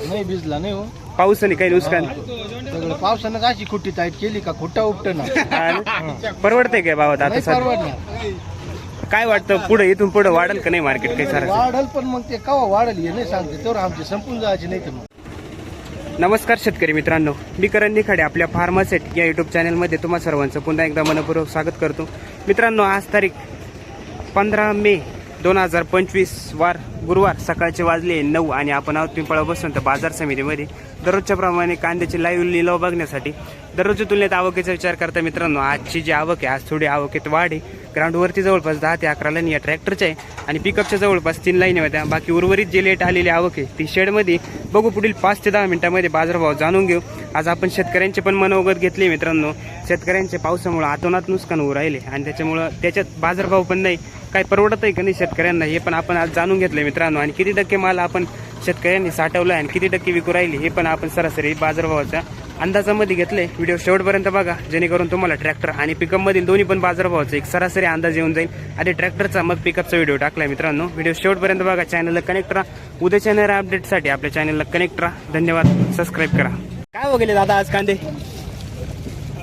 नाही भिजला नाही हो. आणि काही नुकसान? सगळं पावसानं अशी खुट्टी टाईट केली का खुट्टा उपट ना हा? परवडते काय भावात आता नाही सध्या? परवडणार. काय वाटतं पुढे इथून पुढे वाढेल का नाही मार्केट काही सारं वाढल पण मग ते कवा वाढल हे नाही सांगते. तेवढं आमची संपून जायची नाही तर मग. नमस्कार शेतकरी मित्रांनो. मी करण निखाडे आपल्या फार्मासेट या युट्यूब चॅनलमध्ये तुम्हा सर्वांचं पुन्हा एकदा मनपूर्वक स्वागत करतो. मित्रांनो आज तारीख पंधरा मे दोन हजार पंचवीस वार गुरुवार सकाळचे वाजले नऊ आणि आपण आहोत पिंपळा बसवंत बाजार समितीमध्ये. दररोजच्या प्रमाणे कांद्याची लाईव्ह लिलाव बघण्यासाठी दररोजच्या तुलनेत आवकेचा विचार करता मित्रांनो आजची जी आवक आहे आज थोडी आवकेत वाढ आहे. ग्राउंडवरती जवळपास दहा ते अकरा लाईन या ट्रॅक्टरच्या आहे आणि पिकअपच्या जवळपास तीन लाईन होत्या बाकी उर्वरित जे लेट आलेली आवक आहे ती शेडमध्ये बघू पुढील पाच ते दहा मिनिटांमध्ये बाजारभाव जाणून घेऊ. आज आपण शेतकऱ्यांचे पण मनोगत घेतले मित्रांनो. शेतकऱ्यांचे पावसामुळं आतोनात नुकसान होऊ राहिले आणि त्याच्यामुळं त्याच्यात बाजारभाव पण नाही. काय परवडत आहे का नाही शेतकऱ्यांना हे पण आपण आज जाणून घेतलं मित्रांनो. आणि किती टक्के माल आपण शेतकऱ्यांनी साठवला आणि किती टक्के विकू राहिली हे पण आपण सरासरी बाजारभावाच्या अंदाजामध्ये घेतले व्हिडिओ शेवटपर्यंत बघा जेणेकरून तुम्हाला ट्रॅक्टर आणि पिकअपमधील दोन्ही पण बाजारभावाचा एक सरासरी अंदाज येऊन जाईल. आधी ट्रॅक्टरचा मग पिकअपचा व्हिडिओ टाकलाय मित्रांनो. व्हिडिओ शेवटपर्यंत बघा चॅनलला कनेक्ट राहा. उद्याच्या येणाऱ्या अपडेटसाठी आपल्या चॅनलला कनेक्ट राहा. धन्यवाद. सबस्क्राईब करा. काय वगैरे दादा आज कांदे?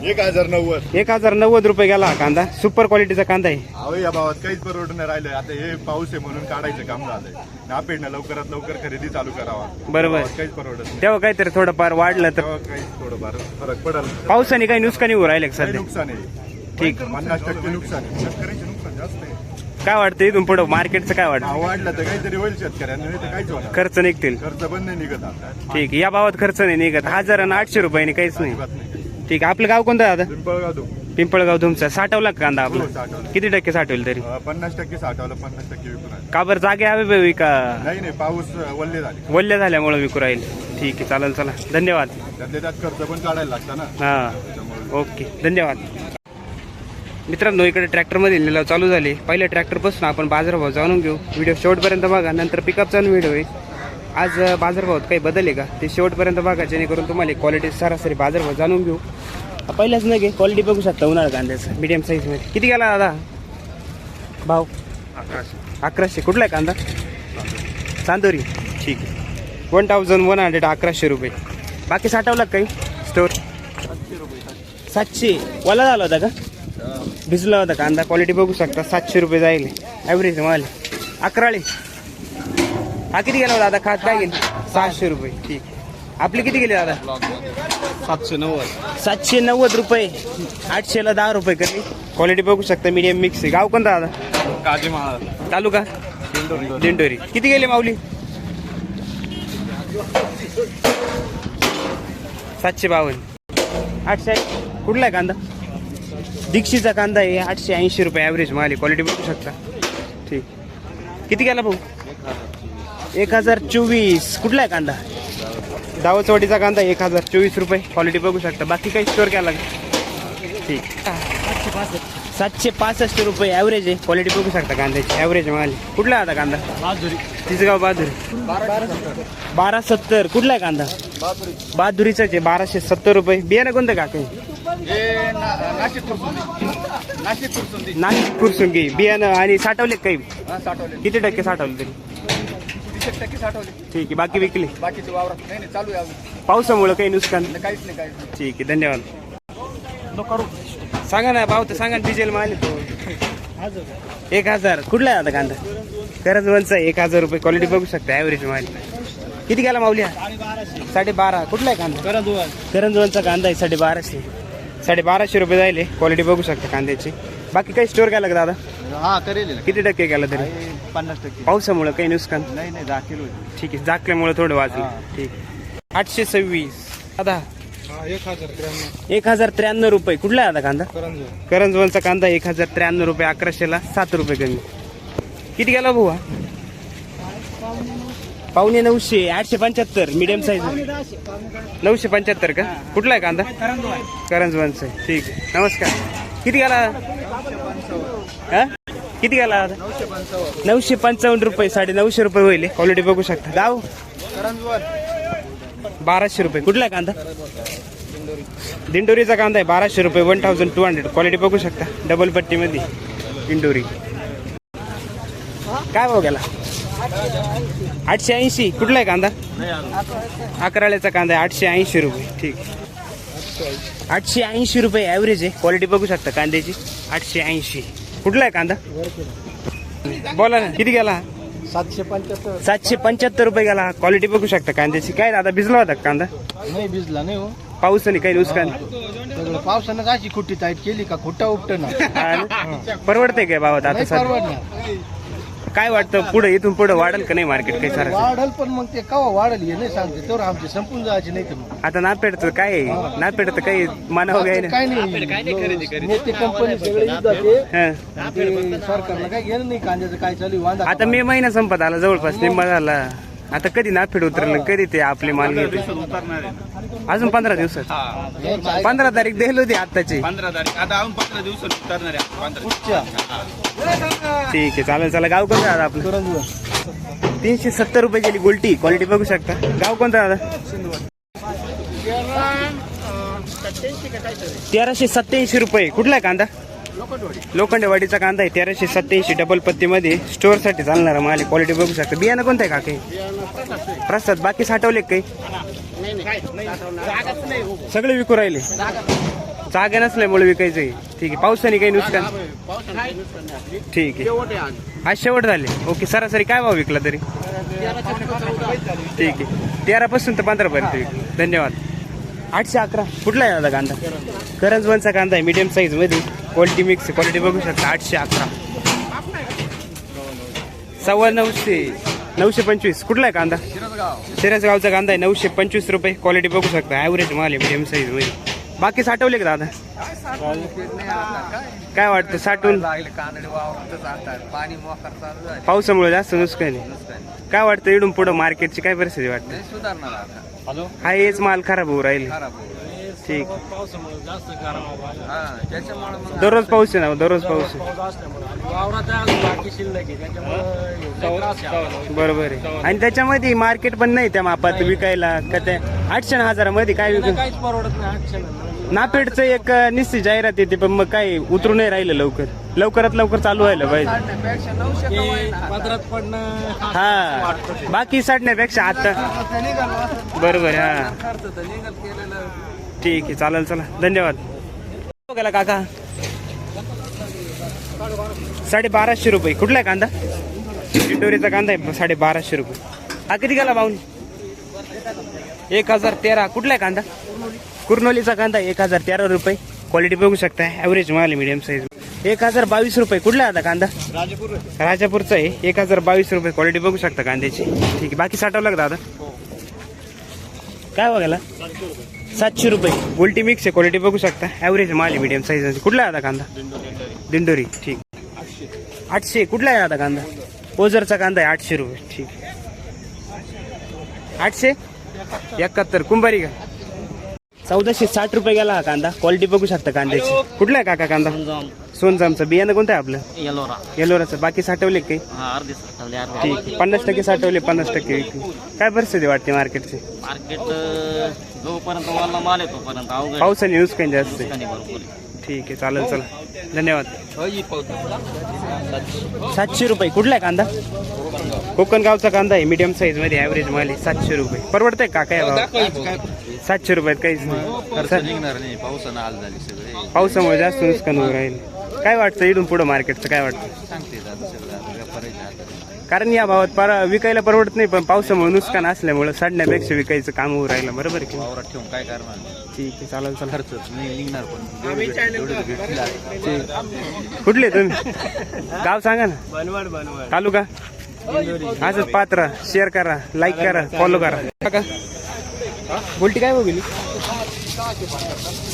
एक हजार नव्वद. एक हजार नव्वद रुपये गेला हा कांदा. सुपर क्वालिटीचा कांदा आहे. अहो या भावात काहीच परवडून नाही राहिलं आता हे पाऊस आहे म्हणून काढायचं काम झालंय. नापेडनं लवकरात लवकर खरेदी चालू करावा. बरोबर. भावात काहीच परवडत नाही. तेव्हा काहीतरी थोडंफार वाढलं तर तेव्हा काही थोडंफार फरक पडेल. पावसाने काही नुकसानी होऊ राहिले का काही सध्या? नुकसान आहे. ठीक. पन्नास टक्के नुकसान आहे शेतकऱ्याचे नुकसान जास्त आहे काय वाटतं इथून पुढं? मार्केटचं काय वाटतं वाढला तर काहीतरी होईल शेतकऱ्यांना नाही तर काहीच होणार खर्च निघतील. खर्च पण नाही निघत ठीक या भावात खर्च नाही निघत. हजार आणि आठशे रुपयाने काहीच नाही. अजिबात नाही. ठीक आपलं गाव कोणतं दादा पिंपळगाव तो. पिंपळगाव तुमचा. साठवला का कांदा हो, आपला साठवला. किती टक्के साठवेल तरी? अं, पन्नास टक्के साठवलं पन्नास टक्के विकून. का बरं जागे हवे का नाही नाही पाऊस अं, वल्ले झाले. वल्ल्या झाल्यामुळे विकू राहील. ठीक आहे चालेल चला. धन्यवाद. त्यातले त्यात खर्च पण काढायला लागतं ना. हा. ओके धन्यवाद. मित्रांनो इकडे ट्रॅक्टरमध्ये लिलाव चालू झाले. पहिल्या ट्रॅक्टरपासून आपण बाजारभाव जाणून घेऊ. व्हिडिओ शेवटपर्यंत बघा नंतर पिकअपचा व्हिडिओ आहे. आज बाजारभावात काही बदल आहे का? ते शेवटपर्यंत बघा जेणेकरून तुम्हाला क्वालिटी सरासरी बाजारभाव जाणून घेऊ. पहिल्याच नाही क्वालिटी बघू शकता उन्हाळा कांद्याचा मीडियम साईजमध्ये किती गेला दादा? भाव? अकराशे. कुठला आहे कांदा? चांदोरी. ठीक आहे. वन थाउजंड वन हंड्रेड अकराशे रुपये. बाकी साठवला काही? स्टोर सातशे. वाला झाला होता का? भिजला होता कांदा. क्वालिटी बघू शकता. सातशे रुपये जाईल. ॲव्हरेज माल. अकराळी. हा किती गेला होता? दादा खात काय गेली? सहाशे रुपये. ठीक. आपले किती गेले दादा? सातशे नव्वद. सातशे नव्वद रुपये. आठशेला दहा रुपये कमी. क्वालिटी बघू शकता. मीडियम मिक्स आहे. गाव कोणता दादा? काजीमाळा तालुका? दिंडोरी. किती गेले माऊली? सातशे बावन्न. आठशे. कुठला आहे कांदा? दीक्षीचा कांदा आहे आठशे ऐंशी रुपये ॲव्हरेज माल क्वालिटी बघू शकता. ठीक. किती गेला भाऊ? एक हजार चोवीस. कुठला आहे कांदा? दावचवाडीचा कांदा एक हजार चोवीस रुपये. क्वालिटी बघू शकता. बाकी काही स्टोर केला का ठीक. सातशे पासष्ट रुपये ॲव्हरेज आहे. क्वालिटी बघू शकता कांद्याची. ॲव्हरेज माल कुठला आता कांदा? बाजूरी. तिसगाव बहादुरी बारा सत्तर. कुठला आहे कांदा? बहादुरीचाच आहे. बाराशे सत्तर रुपये. बियाणं कोणतं का काही ना- नाशिक कुरसुंगी बियाणं आणि साठवले काही? साठवले. किती टक्के साठवले तरी? तीस टक्के साठवले. ठीक आहे बाकी विकले? बाकीचे वावरात नाही नाही चालू आहे अजून. पावसामुळे काही नुकसान? काहीच नाही काहीच ठीक आहे धन्यवाद. सांगा ना भाऊ तर सांगा ना डिझेल माल तो. एक हजार. कुठला आहे आता कांदा? करंजवनचा एक हजार रुपये. क्वालिटी बघू शकता ॲव्हरेज माल. किती गेला माऊली? साडे बारा कुठला आहे कांदा? करंजवनचा कांदा आहे साडे बाराशे साडे बाराशे रुपये जायले. क्वालिटी बघू शकता कांद्याची. बाकी काही स्टोर केला का दादा? हा करेल. किती टक्के केला तरी? पन्नास टक्के. पावसामुळे काही नुकसान? नाही नाही दहा किलो ठीक आहे जाकल्यामुळे थोडं वाजलं. हा. ठीक. आठशे सव्वीस. दादा. एक हजार त्र्याण्णव. एक हजार त्र्याण्णव रुपये. कुठला आहे आता कांदा? करंज करंजवनचा कांदा एक हजार त्र्याण्णव रुपये अकराशेला सात रुपये कमी. किती गेला भाऊ हा? पावणे नऊशे आठशे पंच्याहत्तर मीडियम साईज नऊशे पंच्याहत्तर का? कुठला आहे कांदा? करंजवनचा आहे. ठीक आहे. नमस्कार. किती गेला? हा? किती गेला? आता? नऊशे पंचावन्न रुपये साडे नऊशे रुपये होईल. क्वालिटी बघू शकता. गाव बाराशे रुपये. कुठला आहे कांदा? दिंडोरीचा कांदा आहे. बाराशे रुपये one thousand two hundred quality बघू शकता. डबल पट्टीमध्ये. दिंडोरी. काय भाव गेला? आठशे ऐंशी. कुठला आहे कांदा? अकराळ्याचा कांदा आहे. आठशे ऐंशी रुपये. ठीक. आठशे ऐंशी रुपये ॲव्हरेज आहे. क्वालिटी बघू शकता कांद्याची. आठशे ऐंशी. कुठला आहे कांदा? बोला ना किती गेला? सातशे पंच्याहत्तर. सातशे पंच्याहत्तर रुपये गेला. क्वालिटी बघू शकता कांद्याची. काय दादा भिजला होता कांदा? नाही भिजला नाही हो. पाऊस आणि काही नुकसान पावसानं काची खुट्टी टाईट केली का? खुट्टा उपट ना? परवडते काय भावात आता नाही परवडणार. काय वाटतं पुढे इथून पुढे वाढेल का नाही मार्केट काही सर वाढल पण मग ते कवा वाढल हे नाही सांगते. तेवढं आमचे संपून जायचे नाही तर मग. आता नापेडचं काय आहे? नापेडचं काही मानव काय काय नाही नेते कंपनी सगळे युद्धात आहे. हा. ते सरकारला काय घेणं नाही कांद्याचं काय चालू आहे, वांदा आता मे महिना संपत आला जवळपास निम्मा झाला. आता कधी नाफेड उतरलं कधी ते आपले माल घेते अजून पंधरा दिवसात? पंधरा तारीख दिली होती आत्ताची. पंधरा तारीख आता अजून पंधरा दिवसात उतरणार आहे. पंधरा पुढच्या. ठीक आहे चालेल चला. गाव कोणतं दादा आपलं? तीनशे सत्तर रुपये गेली गोल्टी. क्वालिटी बघू शकता. गाव कोणतं दादा तेराशे सत्याऐंशी रुपये. कुठला आहे कांदा? लोखंडेवाडीचा कांदा आहे. तेराशे सत्याऐंशी डबल पत्तीमध्ये स्टोअरसाठी चालणार चालणारा माल क्वालिटी बघू शकता. बियाणं कोणतं आहे काके? प्रसाद. बाकी साठवले काही? सगळे विकू राहिले. जागा नसल्यामुळे विकायचं आहे ठीक आहे पावसाने काही नुकसान? ठीक आहे. आज. शेवट झाले. ओके सरासरी काय भाव विकला तरी? ठीक आहे. तेरा पासून तर पंधरा पर्यंत विकला. धन्यवाद. आठशे अकरा. कुठला आहे दादा कांदा? करंजवनचा कांदा आहे मीडियम साईजमध्ये. क्वालिटी मिक्स क्वालिटी बघू शकता. आठशे अकरा. सव्वा नऊशे नऊशे पंचवीस. कुठला आहे कांदा? सिरसगावचा कांदा आहे नऊशे पंचवीस रुपये. क्वालिटी बघू शकता. ॲव्हरेज माल आहे मीडियम साईजमध्ये. बाकी साठवले का दादा? काय वाटतं साठवून? पाणी मोकार चालू आहे पावसामुळे जास्त नुकसान आहे काय वाटतं इडून पुढं मार्केटची काय परिस्थिती वाटते? सुधारणार हा हेच माल खराब होऊ राहील. खराब ठीक. हा दररोज पाऊस आहे ना दररोज पाऊस आहे. बरोबर आहे. आणि त्याच्यामध्ये मार्केट पण नाही त्या मापात विकायला. का त्या आठशे हजारामध्ये काय विकू? काहीच परवडत नाही आठशे नापेडचं एक निश्चित जाहिरात येते पण मग काय उतरू नाही राहिलं लवकर. लवकरात लवकर चालू व्हायला पाहिजे. पदरात पडणं हा बाकी साठण्यापेक्षा आता. बरोबर आहे, हा ठीक आहे चालेल चला. धन्यवाद. हो गेला काका. साडे बाराशे रुपये. कुठला आहे कांदा? दिंडोरीचा कांदा आहे साडे बाराशे रुपये. हा किती गेला बाऊन एक हजार तेरा. कुठला आहे कांदा? कुर्नोलीचा कांदा आहे एक हजार तेरा रुपये. क्वालिटी बघू शकता ॲव्हरेज माल मीडियम साईज एक हजार बावीस रुपये. कुठला आहे आता कांदा? राजापूरचा. आहे. एक हजार बावीस रुपये. क्वालिटी बघू शकता कांद्याची. ठीक आहे. बाकी साठवलं का दादा? काय बघायला? सातशे रुपये. गोल्टी मिक्स आहे. क्वालिटी बघू शकता. ॲव्हरेज माल मीडियम साईज कुठला आता कांदा? दिंडोरी. ठीक. आठशे. कुठला आहे आता कांदा? ओझरचा कांदा आहे आठशे रुपये. ठीक. आठशे? एकाहत्तर. कुंभारी का? चौदाशे साठ रुपये गेला हा कांदा. क्वालिटी बघू शकता कांद्याची. कुठला आहे काका कांदा? सोनजामचं. बियाणं कोणतं आहे आपलं? येलोरा. येलोराचं. बाकी साठवले काही? हा अर्धे साठवले अर्धे. ठीक आहे. पन्नास टक्के साठवले पन्नास टक्के विकले. काय परिस्थिती वाटते मार्केटची? मार्केट जोपर्यंत वाला माल आहे तोपर्यंत अवघड पावसाने नुकसान जास्त आहे. ठिकाणी भरपूर आहे. ठीक आहे चालेल चला. धन्यवाद. सातशे रुपये. कुठला आहे कांदा? कोकण गावचा कांदा आहे. मीडियम साईजमध्ये ॲव्हरेज माल आहे सातशे रुपये. परवडतंय का? काय भाव? सातशे रुपयात काहीच नाही. सर, निघणार नाही पावसानं हाल झाली सगळे. पावसामुळे जास्त नुकसान होऊ राहील. काय वाटतं इथून पुढं मार्केटचं काय वाटतं? सांगते आता सगळं आता व्यापाऱ्याच्या हातात कारण या भावात पर विकायला परवडत नाही पण पावसामुळे नुकसान असल्यामुळे साडण्यापेक्षा विकायचं काम होऊ राहिलं बरोबर की नाही? वावरात ठेवून काय करणार? ठीक आहे चालेल चला खर्च नाही निघणार पण. जेवढं भेटतील. कुठले तुम्ही? गाव सांगा ना. बनवाड बनवाड. तालुका? असंच पात्र शेअर करा लाईक करा फॉलो करा. का गोल्टी काय बघितली?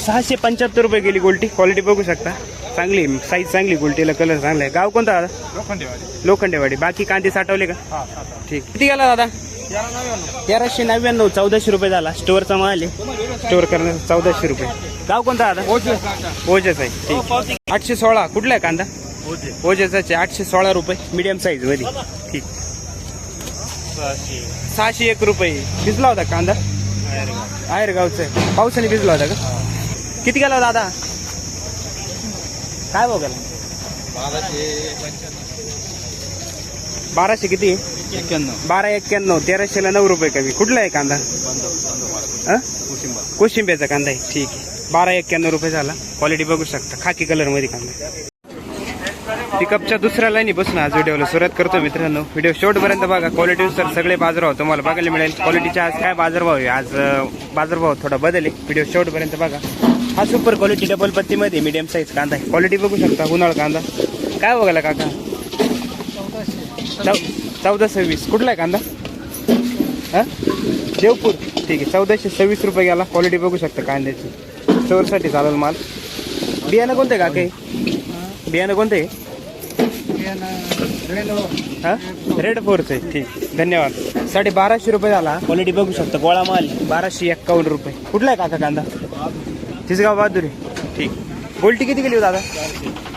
सहाशे पंच्याहत्तर रुपये गेली गोल्टी. क्वालिटी बघू शकता. चांगली साईज चांगली गोल्टीला. कलर चांगला आहे. गाव कोणता दादा? लोखंडेवाडी. बाकी कांदे साठवले का? ठीक. किती गेला दादा? तेराशे नव्याण्णव चौदाशे रुपये झाला. स्टोअरचा माल आहे. स्टोअर करण्याचा चौदाशे रुपये. गाव कोणता दादा? ओजेच आहे. ठीक. आठशे सोळा. कुठला आहे कांदा? ओजेचाचे आठशे सोळा रुपये. मीडियम साईजमध्ये. ठीक. सहाशे एक रुपये. भिजला होता कांदा? आहेर गावचं पावसाने भिजला होता का? किती गेला दादा? काय बघायला बाराशे किती? आहे एक्क्याण्णव. बारा एक्क्याण्णव. तेराशेला नऊ रुपये कमी. कुठला आहे कांदा? अं? कोशिंब्याचा कांदा आहे. ठीक आहे. बारा एक्क्याण्णव रुपये झाला. क्वालिटी बघू शकता. खाकी कलरमध्ये कांदा. पिकअपच्या दुसऱ्या लाईनी बसून आज व्हिडिओला सुरुवात करतो मित्रांनो. व्हिडिओ शेवटपर्यंत बघा. क्वालिटीनुसार सगळे बाजारभाव तुम्हाला बघायला मिळेल. क्वालिटीचे आज काय बाजारभाव आहे? आज बाजारभाव थोडा बदल आहे. व्हिडिओ शेवटपर्यंत बघा. हा सुपर क्वालिटी डबल पत्तीमध्ये मीडियम साईज कांदा आहे. क्वालिटी बघू शकता. उन्हाळ कांदा. काय बघायला काका? चौ- चौदा सव्वीस कुठला आहे कांदा? हा? देवपूर. ठीक आहे. चौदाशे सव्वीस रुपये गेला. क्वालिटी बघू शकता कांद्याची. स्टोअरसाठी चालेल माल. बियाणं कोणतं आहे काके? बियाणं कोणतं आहे? हा? रेड फोरचं आहे ठीक. धन्यवाद. साडे बाराशे रुपये झाला. क्वालिटी बघू शकता गोळा माल. बाराशे एक्कावन्न रुपये. कुठला आहे काका कांदा? तिसगाव बहादुरी. ठीक. गोल्टी किती गेली हो दादा?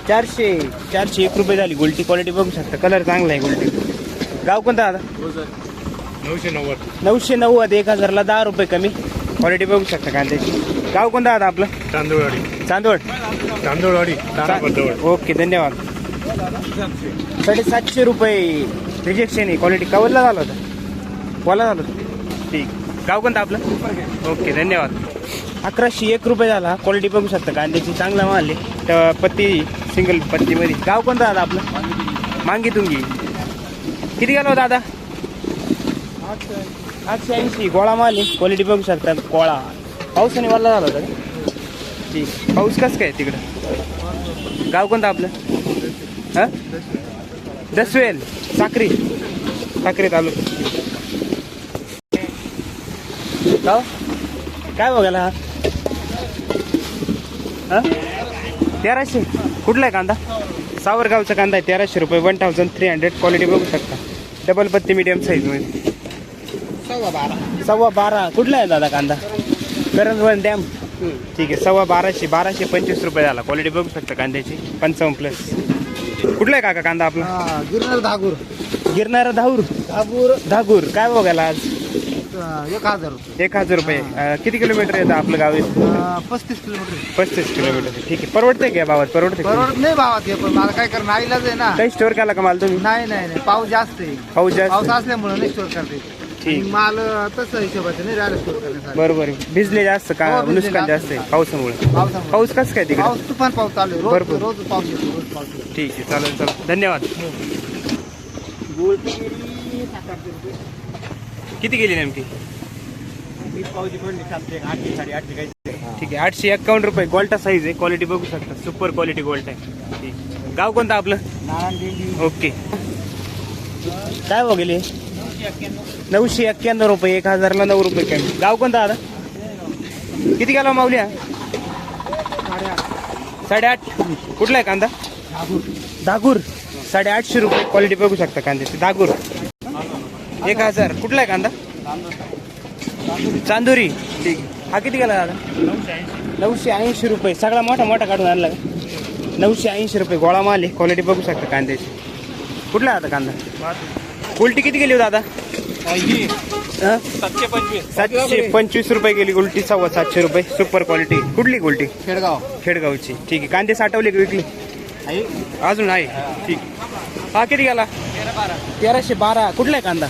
चारशे. चारशे एक रुपये झाली गोल्टी. क्वालिटी बघू शकता. कलर चांगला आहे गोल्टी. गाव कोणता दादा? नऊशे नव्वद. नऊशे नव्वद एक हजारला दहा रुपये कमी. क्वालिटी बघू शकता कांद्याची. गाव कोणता दादा आपलं? तांदूळवाडी चांदवड तांदूळवाडी ओके धन्यवाद. साडेसातशे रुपये रिजेक्शन आहे. क्वालिटी कवरला झालं होतं. कोला झालं होतं. ठीक. गाव कोणतं आपलं? ओके धन्यवाद. अकराशे एक रुपये झाला. क्वालिटी बघू शकता. कांद्याची चांगला माल आहे. तर पत्ती सिंगल पत्तीमध्ये. गाव कोणतं दादा आपलं? मांगी तुंगी किती गेलो दादा? आठशे ऐंशी. गोळा माल आहे. क्वालिटी बघू शकता. कोळा पावसाने वाला झाला होता? ठीक. पाऊस कसं काय तिकडं? गाव कोणतं आपलं? हां? दसवेल साक्री. साक्री तालुका. गाव काय बघायला हा? तेराशे. कुठला आहे कांदा? सावरगावचा कांदा आहे तेराशे रुपये. One thousand three hundred quality बघू शकता. डबल पत्ती मिडियम साईजमध्ये सव्वा बारा. कुठला आहे दादा कांदा? करंजवन डॅम ठीक आहे सव्वा बाराशे बाराशे पंचवीस रुपये झाला. क्वालिटी बघू शकता कांद्याची. पंचावन्न प्लस कुठला आहे काका कांदा आपला? हा, गिरणार धागूर. गिरणारा धाऊर धागूर. धागूर. काय बघायला आज? अं, एक हजार रुपये. एक हजार रुपये. अं, किती किलोमीटर येतं आपलं गाव? अं, पस्तीस किलोमीटर पस्तीस किलोमीटर. ठीक आहे. परवडतंय का भावात? परवडते बरोबर नाही भावात हे पण मला काय करणं आईलाच आहे ना. काही स्टोअर केला का माल तुम्ही? नाही नाही नाही. पाऊस जास्त आहे. पाऊस जास्त पाऊस असल्यामुळे नाही स्टोर करता ठीक. माल तसं हिशोबाचं नाही राहिलं स्टोर करण्यासाठी. बरोबर आहे. भिजले जास्त का? हो, भिजले नुकसान जास्त. जास्त आहे पावसामुळे. पावसामुळे. पाऊस कसं काय तिकडे? पाऊस तुफान पाऊस चालू आहे. भरपूर. रोज रोज पाऊस येतो रोज पाऊस येतो. ठीक आहे चालेल चालेल. धन्यवाद. किती गेली नेमकी? ठीक आहे आठशे एक्कावन्न रुपये. गोल्टा साईज आहे. क्वालिटी बघू शकता. सुपर क्वालिटी गोल्ट आहे. ठीक. गाव कोणतं आपलं? ओके. काय हो गेले? नऊशे एक्क्याण्णव. रुपये एक हजारला नऊ रुपये कमी गाव कोणतं आता किती गेला हा? साडेआठ. कुठला आहे कांदा? दागूर. साडेआठशे रुपये क्वालिटी बघू शकता कांद्याची. दागूर. एक हजार. कुठला आहे कांदा? चांदुरी. ठीक हा किती गेला दादा? नऊशे ऐंशी रुपये. सगळा मोठा मोठा काढून आणला नऊशे ऐंशी रुपये. गोळा माल आहे. क्वालिटी बघू शकता कांद्याची. कुठला आहे आता कांदा? उलटी किती गेली हो दादा? हं? सातशे पंचवीस. रुपये गेली उलटी सव्वा सातशे रुपये. सुपर क्वालिटी कुठली उलटी? खेडगाव. खेडगावची. ठीक आहे. कांदे साठवले का विकली? अजून आहे ठीक. हा किती गेला? तेराशे बारा. कुठला आहे कांदा?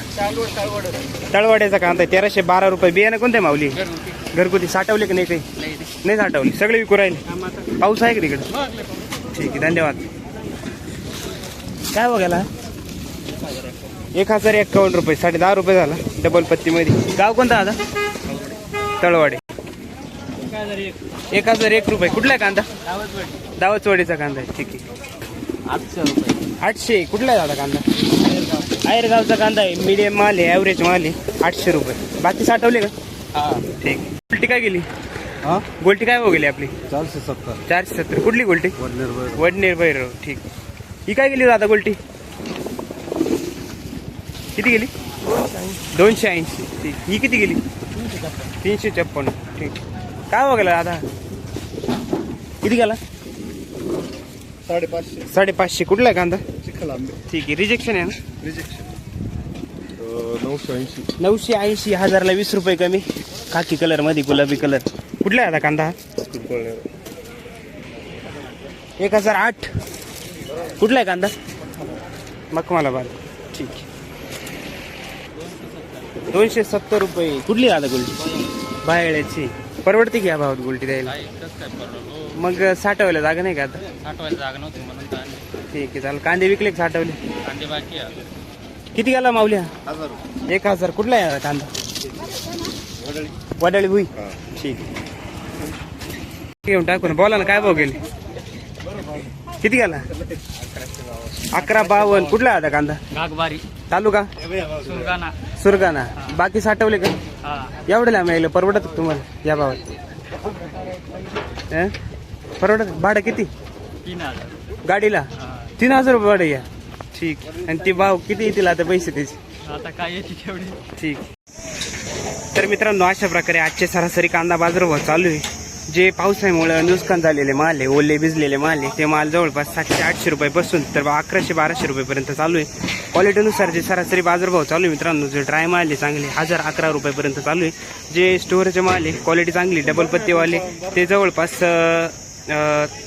तळवाड्याचा कांदा आहे. तेराशे बारा रुपये. बियाणं कोणते माऊली? घरगुती. साठवले का नाही काही? नाही साठवले. सगळे विकू राहिले. पाऊस आहे का तिकडे? ठीक आहे. धन्यवाद. काय बघायला एक हजार एक्कावन्न रुपये. साडे दहा रुपये झाला. डबल पत्तीमध्ये. गाव कोणता आता? तळवाडे. एक हजार एक रुपये. कुठला आहे कांदा? दावतवाडीचा कांदा आहे. ठीक आहे. आठशे रुपये. आठशे. कुठला आहे दादा कांदा? आयरगावचा कांदा आहे. मीडियम माल आहे. ॲव्हरेज माल आहे. आठशे रुपये. बाकी साठवले का? हा. ठीक गोल्टी काय गेली हा? गोल्टी काय हो गेली आपली? चारशे सत्तर. चारशे सत्तर. कुठली गोल्टी? वडनेर भैरव. ठीक ही काय गेली दादा गोल्टी? किती गेली? दोनशे ऐंशी. ठीक. ही किती गेली? तीनशे छप्पन्न. ठीक. काय गेला दादा? किती गेला? साडेपाचशे. साडेपाचशे. कुठला आहे कांदा? ठीक आहे. रिजेक्शन आहे ना? रिजेक्शन नऊशे ऐंशी. नऊशे ऐंशी हजारला वीस रुपये कमी. खाकी कलरमध्ये गुलाबी कलर कुठला आहे आता कांदा? एक हजार आठ. कुठला आहे कांदा? मखमालाबाद. ठीक. दोनशे सत्तर रुपये. कुठली दादा गुलटी? बाहेरची परवडते की या भावात गुलटी द्यायला? मग साठवायला जागा नाही का आता? आठवायला जागा नव्हती म्हणून तर आणली. ठीक आहे चालेल. कांदे विकले का साठवले? कांदे बाकी आहे. किती गेला माऊल्या? एक हजार. कुठला आहे कांदा? वडाळी. भुई. ठीक घेऊन टाकू ना. बोला ना काय भाव गेले? किती गेला? अकरा बावन्न. कुठला आहे आता कांदा? गागबारी तालुका? सुरगाणा. सुरगाणा. बाकी साठवले का? एवढे लांब यायला परवडत का तुम्हाला या भावात? हं? परवडत? भाडं किती? गाडीला? तीन हजार रुपये भाडं या. ठीक. आणि ते भाव किती येतील आता पैसे त्याचे? आता काय येते तेवढी? ठीक. तर मित्रांनो अशा प्रकारे आजचे सरासरी कांदा बाजारभाव चालू आहे. जे पावसामुळे नुकसान झालेले माल आहे ओले भिजलेले माल आहे ते माल जवळपास सातशे आठशे रुपयापासून तर अकराशे बाराशे रुपयेपर्यंत चालू आहे. क्वालिटीनुसार जे सरासरी बाजारभाव चालू आहे मित्रांनो जे ड्राय माल आहे चांगले हजार अकरा रुपयापर्यंत चालू आहे. जे स्टोअरचे माल आहे क्वालिटी चांगली डबल पत्तेवाले ते जवळपास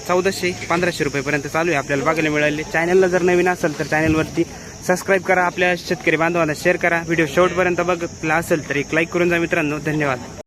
चौदाशे पंधराशे रुपयेपर्यंत चालू आहे. आपल्याला बघायला मिळाले. चॅनलला जर नवीन असेल तर चॅनलवरती सबस्क्राईब करा. आपल्या शेतकरी बांधवांना शेअर करा. व्हिडिओ शेवटपर्यंत बघितला असेल तर एक लाईक करून जा मित्रांनो. धन्यवाद.